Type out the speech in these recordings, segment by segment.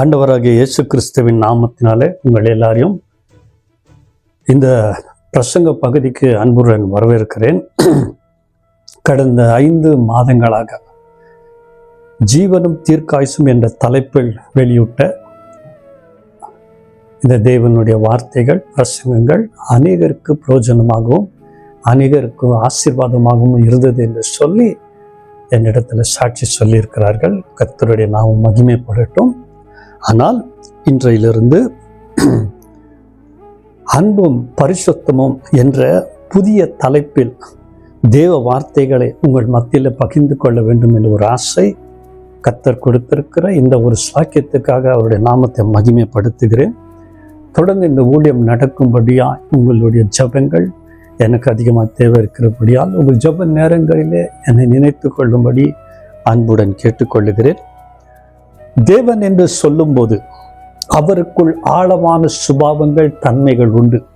ஆண்டவராகிய இயேசு கிறிஸ்துவின் நாமத்தினாலே உங்கள் எல்லாரையும் இந்த பிரசங்க பகுதிக்கு அன்புடன் வரவேற்கிறேன். கடந்த ஐந்து மாதங்களாக ஜீவனும் தீர்க்காயுசும் என்ற தலைப்பில் வெளியிட்ட இந்த தேவனுடைய வார்த்தைகள் பிரசங்கங்கள் அநேகருக்கு பிரயோஜனமாகவும் அநேகருக்கு ஆசீர்வாதமாகவும் இருந்தது என்று சொல்லி என்னிடத்தில் சாட்சி சொல்லியிருக்கிறார்கள். கத்தருடைய நாமம் மகிமைப்படட்டும். ஆனால் இன்றையிலிருந்து அன்பும் பரிசுத்தமும் என்ற புதிய தலைப்பில் தேவ வார்த்தைகளை உங்கள் மத்தியில் பகிர்ந்து கொள்ள வேண்டும் என்ற ஒரு ஆசை கத்தர் கொடுத்திருக்கிற இந்த ஒரு சாக்கியத்துக்காக அவருடைய நாமத்தை மகிமைப்படுத்துகிறேன். தொடர்ந்து இந்த ஊழியம் நடக்கும்படியா உங்களுடைய ஜபங்கள் எனக்கு அதிகமாக தேவை இருக்கிறபடியால் உங்கள் ஜப நேரங்களிலே என்னை நினைத்து கொள்ளும்படி அன்புடன் கேட்டுக்கொள்ளுகிறேன். தேவன் என்று சொல்லும்போது அவருக்குள் ஆழமான சுபாவங்கள் தன்மைகள் உண்டு.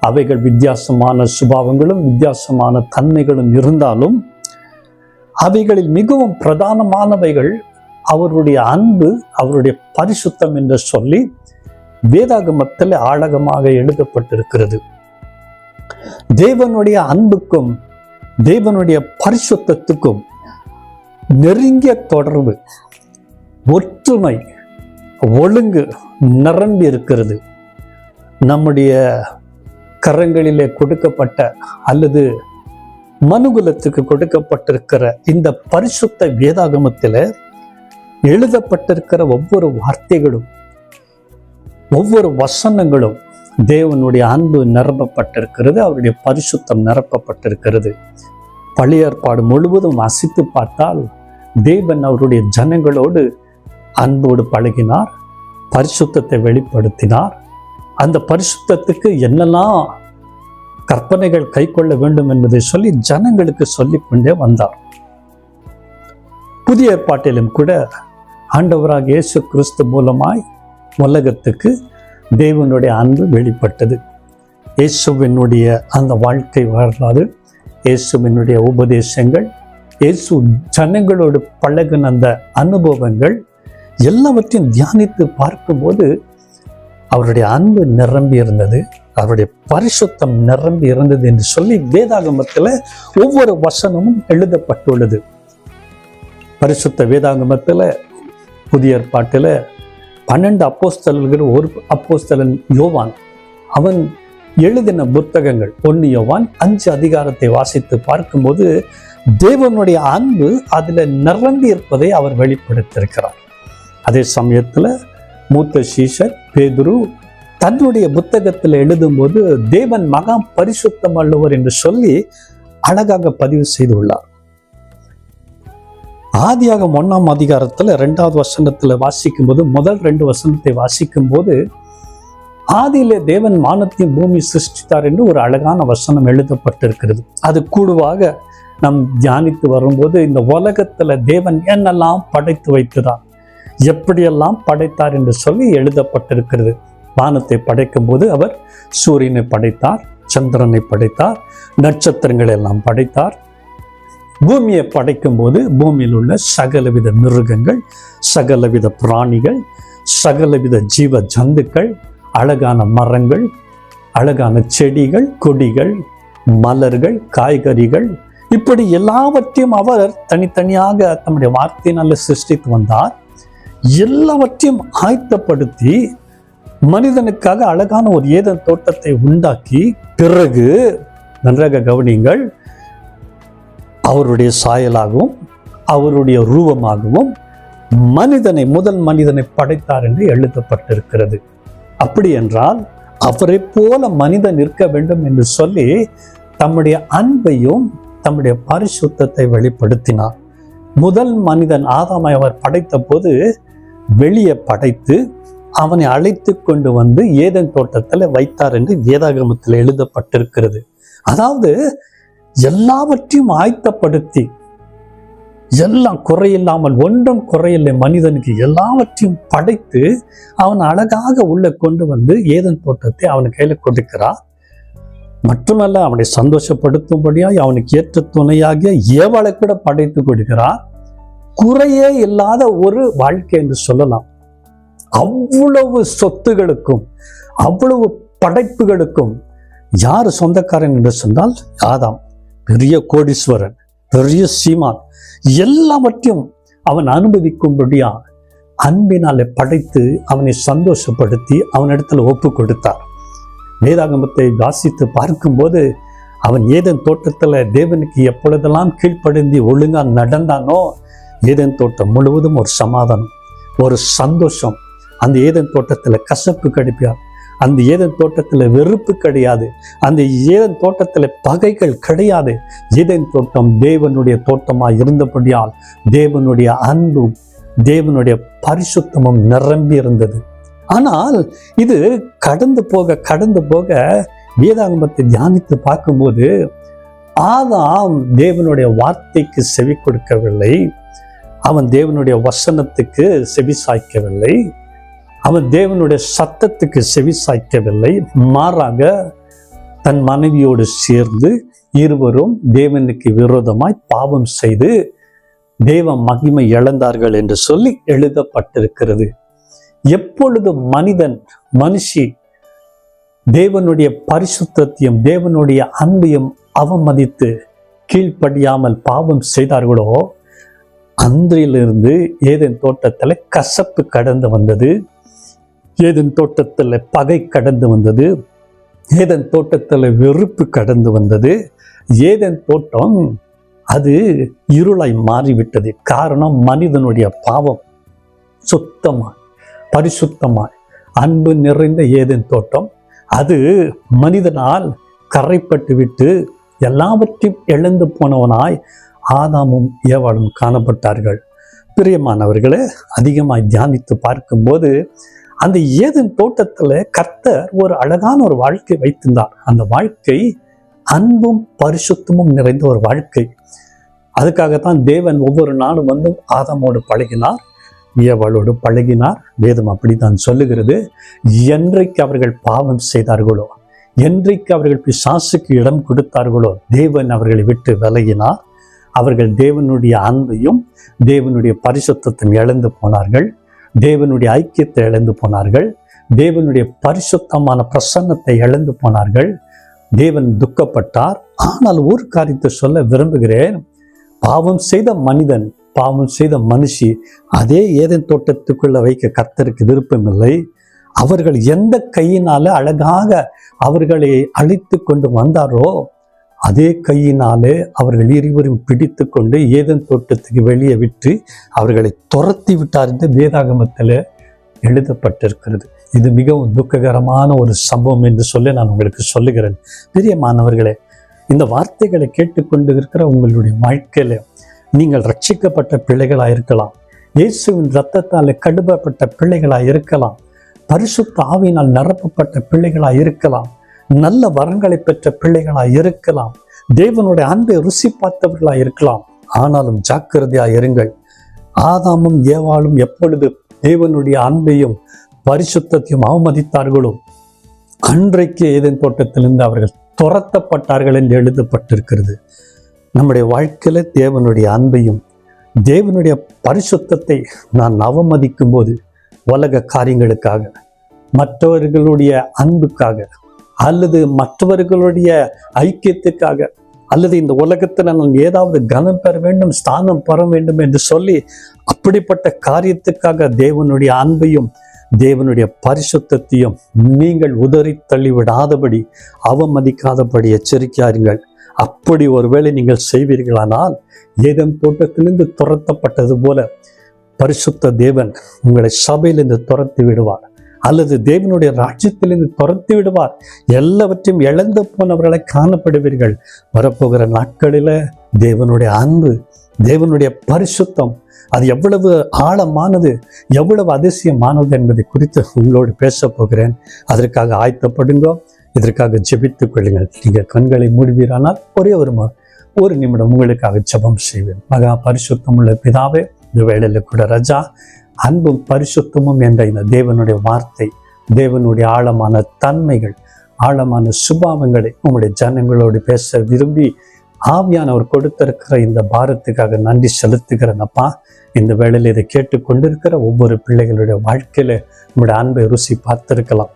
அவைகள் வித்தியாசமான சுபாவங்களும் வித்தியாசமான தன்மைகளும் இருந்தாலும் அவைகளில் மிகவும் பிரதானமானவைகள் அவருடைய அன்பு அவருடைய பரிசுத்தம் என்று சொல்லி வேதாகமத்தில் ஆழகமாக எழுதப்பட்டிருக்கிறது. தேவனுடைய அன்புக்கும் தேவனுடைய பரிசுத்தத்துக்கும் நெருங்கிய தொடர்பு ஒற்றுமை ஒழுங்கு நிரம்பி இருக்கிறது. நம்முடைய கரங்களிலே கொடுக்கப்பட்ட அல்லது மனுகுலத்துக்கு கொடுக்கப்பட்டிருக்கிற இந்த பரிசுத்த வேதாகமத்தில் எழுதப்பட்டிருக்கிற ஒவ்வொரு வார்த்தைகளும் ஒவ்வொரு வசனங்களும் தேவனுடைய அன்பு நிரப்பப்பட்டிருக்கிறது அவருடைய பரிசுத்தம் நிரப்பப்பட்டிருக்கிறது. பழைய ஏற்பாடு முழுவதும் அசித்து பார்த்தால் தேவன் அவருடைய ஜனங்களோடு அன்போடு பழகினார் பரிசுத்தத்தை வெளிப்படுத்தினார். அந்த பரிசுத்தத்துக்கு என்னெல்லாம் கற்பனைகள் கை கொள்ள வேண்டும் என்பதை சொல்லி ஜனங்களுக்கு சொல்லிக் கொண்டே வந்தார். புதிய ஏற்பாட்டிலும் கூட ஆண்டவராக இயேசு கிறிஸ்து மூலமாய் உலகத்துக்கு தேவனுடைய அன்பு வெளிப்பட்டது. இயேசுவினுடைய அந்த வாழ்க்கை வரலாறு இயேசுவினுடைய உபதேசங்கள் இயேசு ஜனங்களோடு பழகின அந்த அனுபவங்கள் எல்லாவற்றையும் தியானித்து பார்க்கும்போது அவருடைய அன்பு நிரம்பி இருந்தது. அவருடைய பரிசுத்தம் நிரம்பி இருந்தது என்று சொல்லி வேதாகமத்தில் ஒவ்வொரு வசனமும் எழுதப்பட்டுள்ளது. பரிசுத்த வேதாகமத்தில் புதிய ஏற்பாட்டில் பன்னெண்டு அப்போஸ்தலர்கள் ஒரு அப்போஸ்தலன் யோவான். அவன் எழுதின புத்தகங்கள் ஒன்று யோவான் அஞ்சு அதிகாரத்தை வாசித்து பார்க்கும்போது தேவனுடைய அன்பு அதில் நிரம்பி இருப்பதை அவர் வெளிப்படுத்தியிருக்கிறார். அதே சமயத்தில் மூத்த சீஷர் பேதுரு தன்னுடைய புத்தகத்தில் எழுதும்போது தேவன் மகா பரிசுத்தம் அல்லவர் என்று சொல்லி அழகாக பதிவு செய்துள்ளார் ஆதியாகம் ஒன்றாம் அதிகாரத்தில் ரெண்டாவது வசனத்தில் வாசிக்கும் போது முதல் ரெண்டு வசனத்தை வாசிக்கும் போது ஆதியிலே தேவன் மானத்தையும் பூமி சிருஷ்டித்தார் என்று ஒரு அழகான வசனம் எழுதப்பட்டிருக்கிறது. அது கூடுவாக நம் தியானித்து வரும்போது இந்த உலகத்துல தேவன் என்னெல்லாம் படைத்து வைத்துதான் எப்படியெல்லாம் படைத்தார் என்று சொல்லி எழுதப்பட்டிருக்கிறது. வானத்தை படைக்கும் போது அவர் சூரியனை படைத்தார் சந்திரனை படைத்தார் நட்சத்திரங்களை எல்லாம் படைத்தார். பூமியை படைக்கும் போது பூமியில் உள்ள சகலவித மிருகங்கள் சகலவித பிராணிகள் சகலவித ஜீவ ஜந்துக்கள் அழகான மரங்கள் அழகான செடிகள் கொடிகள் மலர்கள் காய்கறிகள் இப்படி எல்லாவற்றையும் அவர் தனித்தனியாக தம்முடைய வார்த்தையினால சிருஷ்டித்து வந்தார். எல்லாவற்றையும் ஆயத்தப்படுத்தி மனிதனுக்காக அழகான ஒரு ஏதன் தோட்டத்தை உண்டாக்கி பிறகு நன்றாக கவனியுங்கள் அவருடைய சாயலாகவும் அவருடைய ரூபமாகவும் மனிதனை முதல் மனிதனை படைத்தார் என்று எழுதப்பட்டிருக்கிறது. அப்படி என்றால் அவரை போல மனிதன் இருக்க வேண்டும் என்று சொல்லி தம்முடைய அன்பையும் தம்முடைய பரிசுத்தத்தை வெளிப்படுத்தினார். முதல் மனிதன் ஆதாமை அவர் படைத்த போது வெளியே படைத்து அவனை அழைத்து கொண்டு வந்து ஏதன் தோட்டத்தில் வைத்தார் என்று வேதாகமத்தில் எழுதப்பட்டிருக்கிறது. அதாவது எல்லாவற்றையும் ஆயத்தப்படுத்தி எல்லாம் குறையில்லாமல் ஒன்றும் குறையில்லை மனிதனுக்கு எல்லாவற்றையும் படைத்து அவன் அழகாக உள்ளே கொண்டு வந்து ஏதன் தோட்டத்தை அவன் கையில் கொடுக்கிறார். மட்டுமல்ல அவனை சந்தோஷப்படுத்தும்படியாய் அவனுக்கு ஏற்ற துணையாகிய ஏவலை கூட படைத்து கொடுக்கிறார். குறையே இல்லாத ஒரு வாழ்க்கை என்று சொல்லலாம். அவ்வளவு சொத்துகளுக்கும் அவ்வளவு படைப்புகளுக்கும் யார் சொந்தக்காரன் என்று சொன்னால் ஆதாம். பெரிய கோடீஸ்வரன் பெரிய சீமான் எல்லாவற்றையும் அவன் அனுபவிக்கும்படியா அன்பினாலே படைத்து அவனை சந்தோஷப்படுத்தி அவனிடத்தில் ஒப்பு கொடுத்தார். வேதாகமத்தை வாசித்து பார்க்கும்போது அவன் ஏதன் தோட்டத்தில் தேவனுக்கு எப்பொழுதெல்லாம் கீழ்ப்படிந்து ஒழுங்கா நடந்தானோ ஏதன் தோட்டம் முழுவதும் ஒரு சமாதானம் ஒரு சந்தோஷம். அந்த ஏதன் தோட்டத்தில் கசப்பு கிடைப்பார் அந்த ஏதன் தோட்டத்தில் வெறுப்பு கிடையாது. அந்த ஏதன் தோட்டத்தில் பகைகள் கிடையாது. ஏதன் தோட்டம் தேவனுடைய தோட்டமாக இருந்தபடியால் தேவனுடைய அன்பும் தேவனுடைய பரிசுத்தமும் நிரம்பி இருந்தது. ஆனால் இது கடந்து போக கடந்து போக வேதாகமத்தை தியானித்து பார்க்கும்போது ஆதாம் தேவனுடைய வார்த்தைக்கு செவி கொடுக்கவில்லை. அவன் தேவனுடைய வசனத்துக்கு செவி சாய்க்கவில்லை. அவன் தேவனுடைய சத்தத்துக்கு செவி சாய்க்கவில்லை. மாறாக தன் மனைவியோடு சேர்ந்து இருவரும் தேவனுக்கு விரோதமாய் பாவம் செய்து தேவ மகிமை இழந்தார்கள் என்று சொல்லி எழுதப்பட்டிருக்கிறது. எப்பொழுது மனிதன் மனுஷி தேவனுடைய பரிசுத்தத்தையும் தேவனுடைய அன்பையும் அவமதித்து கீழ்ப்படியாமல் பாவம் செய்தார்களோ அன்றிலிருந்து ஏதேன் தோட்டத்தில் கசப்பு கடந்து வந்தது. ஏதேன் தோட்டத்தில் பகை கடந்து வந்தது. ஏதன் தோட்டத்தில் வெறுப்பு கடந்து வந்தது. ஏதன் தோட்டம் அது இருளாய் மாறிவிட்டது. காரணம் மனிதனுடைய பாவம். சுத்தமாய் பரிசுத்தமாய் அன்பு நிறைந்த ஏதன் தோட்டம். அது மனிதனால் கரைப்பட்டு விட்டு எல்லாவற்றையும் இழந்து போனவனாய் ஆதாமும் ஏவாளும் காணப்பட்டார்கள். பிரியமானவர்களே அதிகமாய் தியானித்து பார்க்கும்போது அந்த ஏதன் தோட்டத்தில் கர்த்தர் ஒரு அழகான ஒரு வாழ்க்கை வைத்திருந்தார். அந்த வாழ்க்கை அன்பும் பரிசுத்தமும் நிறைந்த ஒரு வாழ்க்கை. அதுக்காகத்தான் தேவன் ஒவ்வொரு நாளும் வந்து ஆதாமோடு பழகினார் ஏவாளோடு பழகினார். வேதம் அப்படித்தான் சொல்லுகிறது என்றைக்கு அவர்கள் பாவம் செய்தார்களோ என்றைக்கு அவர்கள் பிசாசுக்கு இடம் கொடுத்தார்களோ தேவன் அவர்களை விட்டு விலகினார். அவர்கள் தேவனுடைய அன்பையும் தேவனுடைய பரிசுத்தத்தையும் இழந்து போனார்கள். தேவனுடைய ஐக்கியத்தை இழந்து போனார்கள். தேவனுடைய பரிசுத்தமான பிரசன்னத்தை இழந்து போனார்கள். தேவன் துக்கப்பட்டார். ஆனால் ஒரு காரியத்தை சொல்ல விரும்புகிறேன். பாவம் செய்த மனிதன் பாவம் செய்த மனுஷி அதே ஏதன் தோட்டத்துக்குள்ள வைக்க கத்தருக்கு விருப்பமில்லை. அவர்கள் எந்த கையினால அழகாக அவர்களை அழித்து கொண்டு வந்தாரோ அதே கையினாலே அவர்கள் இருவரும் பிடித்து கொண்டு ஏதேன் தோட்டத்துக்கு வெளியே விட்டு அவர்களை துரத்தி விட்டார் என்று வேதாகமத்தில் எழுதப்பட்டிருக்கிறது. இது மிகவும் துக்ககரமான ஒரு சம்பவம் என்று சொல்லி நான் உங்களுக்கு சொல்லுகிறேன். பிரியமானவர்களே இந்த வார்த்தைகளை கேட்டுக்கொண்டு இருக்கிற உங்களுடைய வாழ்க்கையில நீங்கள் ரட்சிக்கப்பட்ட பிள்ளைகளாக இருக்கலாம் இயேசுவின் இரத்தத்தால் கடுபப்பட்ட பிள்ளைகளாக இருக்கலாம் பரிசுத்த ஆவியினால் நிரப்பப்பட்ட பிள்ளைகளாக இருக்கலாம் நல்ல வரங்களை பெற்ற பிள்ளைகளாக இருக்கலாம். தேவனுடைய அன்பை ருசி பார்த்தவர்களாக இருக்கலாம். ஆனாலும் ஜாக்கிரதையா இருங்கள். ஆதாமும் ஏவாளும் எப்பொழுது தேவனுடைய அன்பையும் பரிசுத்தத்தையும் அவமதித்தார்களோ அன்றைக்கு ஏதேன் தோட்டத்திலிருந்து அவர்கள் துரத்தப்பட்டார்கள் என்று எழுதப்பட்டிருக்கிறது. நம்முடைய வாழ்க்கையில தேவனுடைய அன்பையும் தேவனுடைய பரிசுத்தத்தை நான் அவமதிக்கும் போது உலக காரியங்களுக்காக மற்றவர்களுடைய அன்புக்காக அல்லது மற்றவர்களுடைய ஐக்கியத்துக்காக அல்லது இந்த உலகத்தில் நான் ஏதாவது கனம் பெற வேண்டும் ஸ்தானம் பெற வேண்டும் என்று சொல்லி அப்படிப்பட்ட காரியத்துக்காக தேவனுடைய அன்பையும் தேவனுடைய பரிசுத்தத்தையும் நீங்கள் உதறி தள்ளிவிடாதபடி அவமதிக்காதபடி எச்சரிக்காருங்கள் அப்படி ஒருவேளை நீங்கள் செய்வீர்களானால் ஏதன் தோட்டத்திலிருந்து துரத்தப்பட்டது போல பரிசுத்த தேவன் உங்களை சபையிலிருந்து துரத்தி விடுவார். அல்லது தேவனுடைய ராஜ்யத்திலிருந்து துரத்தி விடுவார். எல்லாவற்றையும் இழந்து போனவர்களை காணப்படுவீர்கள். வரப்போகிற நாட்களில் தேவனுடைய அன்பு தேவனுடைய பரிசுத்தம் அது எவ்வளவு ஆழமானது எவ்வளவு அதிசயமானது என்பதை குறித்து உங்களோடு பேச போகிறேன். அதற்காக ஆயத்தப்படுங்கோ இதற்காக ஜெபித்துக் கொள்ளுங்கள். நீங்கள் கண்களை மூடுவீரானால் ஒரே ஒரு ஒரு நிமிடம் உங்களுக்காக ஜபம் செய்வேன். மகா பரிசுத்தம் உள்ள பிதாவே இந்த வேளையில் கூட ரஜா அன்பும் பரிசுத்தமும் என்ற இந்த தேவனுடைய வார்த்தை தேவனுடைய ஆழமான தன்மைகள் ஆழமான சுபாவங்களை உங்களுடைய ஜனங்களோடு பேச விரும்பி ஆவியானவர் கொடுத்திருக்கிற இந்த பாரத்துக்காக நன்றி செலுத்துகிறேனப்பா. இந்த வேளையில் இதை கேட்டுக்கொண்டிருக்கிற ஒவ்வொரு பிள்ளைகளுடைய வாழ்க்கையில நம்முடைய அன்பை ருசி பார்த்திருக்கலாம்.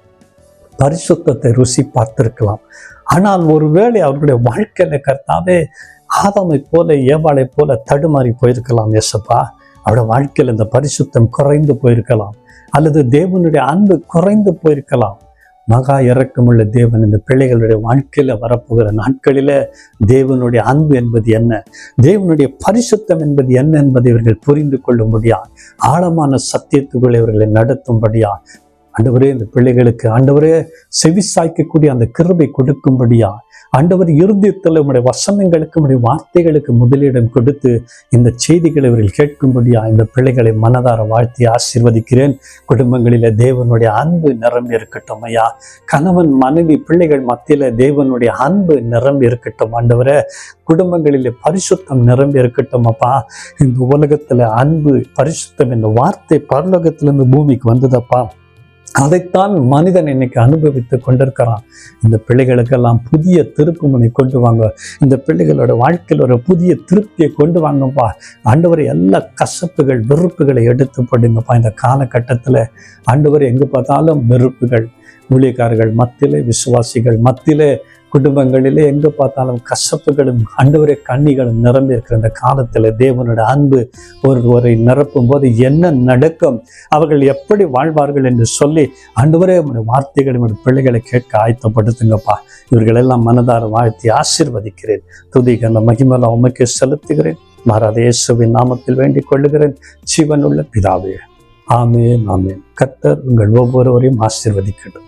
பரிசுத்தத்தை ருசி பார்த்திருக்கலாம். ஆனால் ஒருவேளை அவர்களுடைய வாழ்க்கையில கர்த்தாவே ஆதாமை போல ஏவாளை போல தடுமாறி போயிருக்கலாம் எசப்பா அவருடைய வாழ்க்கையில் இந்த பரிசுத்தம் குறைந்து போயிருக்கலாம். அல்லது தேவனுடைய அன்பு குறைந்து போயிருக்கலாம். மகா இறக்கமுள்ள தேவன் இந்த பிள்ளைகளுடைய வாழ்க்கையில வரப்போகிற நாட்களில தேவனுடைய அன்பு என்பது என்ன? தேவனுடைய பரிசுத்தம் என்பது என்ன என்பதை இவர்கள் புரிந்து கொள்ளும்படியா ஆழமான சத்தியத்துக்குள் இவர்களை நடத்தும்படியா ஆண்டவரே இந்த பிள்ளைகளுக்கு ஆண்டவரே செவி சாய்க்கக்கூடிய அந்த கிருபை கொடுக்கும்படியா? ஆண்டவர் இருதயத்தில் உடைய வசனங்களுக்கு உடைய வார்த்தைகளுக்கு முதலிடம் கொடுத்து இந்த செய்திகளை இவர்கள் கேட்கும்படியா இந்த பிள்ளைகளை மனதார வாழ்த்தி ஆசீர்வதிக்கிறேன். குடும்பங்களில தேவனுடைய அன்பு நிரம்பி இருக்கட்டும் ஐயா. கணவன் மனைவி பிள்ளைகள் மத்தியில தேவனுடைய அன்பு நிரம்பி இருக்கட்டும் ஆண்டவரே. குடும்பங்களிலே பரிசுத்தம் நிரம்பி இருக்கட்டும் அப்பா. இந்த உலகத்துல அன்பு பரிசுத்தம் என்ற வார்த்தை பரலோகத்திலிருந்து பூமிக்கு வந்ததப்பா. அதைத்தான் மனிதன் இன்னைக்கு அனுபவித்து கொண்டிருக்கிறான். இந்த பிள்ளைகளுக்கெல்லாம் புதிய திருப்புமுனை கொண்டு வாங்க. இந்த பிள்ளைகளோட வாழ்க்கையில் ஒரு புதிய திருப்தியை கொண்டு வாங்கப்பா. ஆண்டவர் எல்லா கசப்புகள் வெறுப்புகளை எடுத்து போடுங்கப்பா. இந்த காலகட்டத்தில் ஆண்டவர் எங்கே பார்த்தாலும் வெறுப்புகள். ஊழியக்காரர்கள் மத்தியிலே விசுவாசிகள் மத்தியிலே குடும்பங்களிலே எங்கே பார்த்தாலும் கசப்புகளும் ஆண்டவரே கண்ணிகளும் நிரம்பி இருக்கிற இந்த காலத்தில் தேவனோட அன்பு ஒருவரை நிரப்பும் போது என்ன நடக்கும்? அவர்கள் எப்படி வாழ்வார்கள் என்று சொல்லி அண்டவரே வார்த்தைகளும் பிள்ளைகளை கேட்க ஆயத்தப்படுத்துங்கப்பா. இவர்கள் எல்லாம் மனதார வாழ்த்தி ஆசிர்வதிக்கிறேன். துதிக அந்த மகிமல உமைக்கு செலுத்துகிறேன். மகாராதேசுவின் நாமத்தில் வேண்டிக் கொள்ளுகிறேன். ஜீவனுள்ள பிதாவே. ஆமேன் ஆமேன். கத்தர் உங்கள் ஒவ்வொருவரையும் ஆசிர்வதிக்கட்டும்.